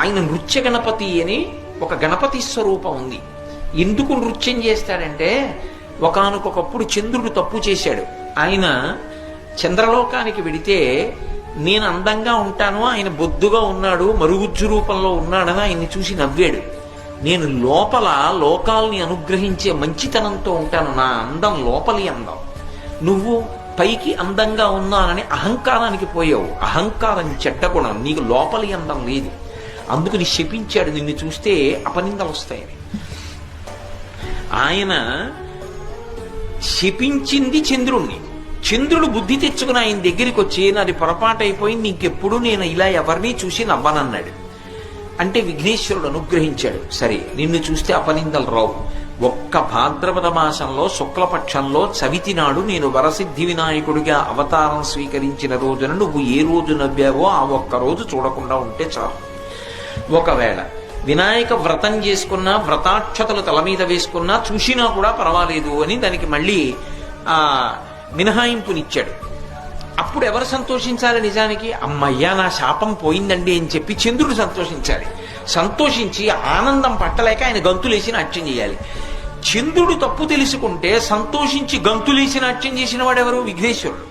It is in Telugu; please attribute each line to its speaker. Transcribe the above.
Speaker 1: ఆయన నృత్య గణపతి అని ఒక గణపతి స్వరూపం ఉంది. ఎందుకు నృత్యం చేస్తాడంటే ఒకనకొకప్పుడు చంద్రుడు తప్పు చేశాడు. ఆయన చంద్రలోకానికి వెడితే నేను అందంగా ఉంటాను ఆయన బొద్దుగా ఉన్నాడు మరుగుజ్జు రూపంలో ఉన్నాడని ఆయన్ని చూసి నవ్వాడు. నేను లోపల లోకాల్ని అనుగ్రహించే మంచితనంతో ఉంటాను నా అందం లోపలి అందం. నువ్వు పైకి అందంగా ఉన్నానని అహంకారానికి పోయావు. అహంకారం చెడ్డ గుణం నీకు లోపలి అందం లేదు. అందుకని శపించాడు నిన్ను చూస్తే అపనిందలు వస్తాయని ఆయన శపించింది చంద్రుణ్ణి. చంద్రుడు బుద్ధి తెచ్చుకుని ఆయన దగ్గరికి వచ్చి నాది పొరపాటు అయిపోయింది ఇంకెప్పుడు నేను ఇలా ఎవరిని చూసి నవ్వనన్నాడు అంటే విఘ్నేశ్వరుడు అనుగ్రహించాడు సరే నిన్ను చూస్తే అపనిందలు రావు. ఒక్క భాద్రపద మాసంలో శుక్లపక్షంలో చవితి నాడు నేను వరసిద్ధి వినాయకుడిగా అవతారం స్వీకరించిన రోజున నువ్వు ఏ రోజు నవ్వావో ఆ ఒక్క రోజు చూడకుండా ఉంటే చాలు. ఒకవేళ వినాయక వ్రతం చేసుకున్నా వ్రతాక్షతలు తల మీద వేసుకున్నా చూసినా కూడా పర్వాలేదు అని దానికి మళ్ళీ ఆ మినహాయింపునిచ్చాడు. అప్పుడు ఎవరు సంతోషించాలి నిజానికి? అమ్మయ్యా నా శాపం పోయిందండి అని చెప్పి చంద్రుడు సంతోషించాలి. సంతోషించి ఆనందం పట్టలేక ఆయన గంతులేసి నాట్యం చేయాలి. చంద్రుడు తప్పు తెలుసుకుంటే సంతోషించి గంతులేసి నాట్యం చేసిన వాడెవరు? విఘ్నేశ్వరుడు.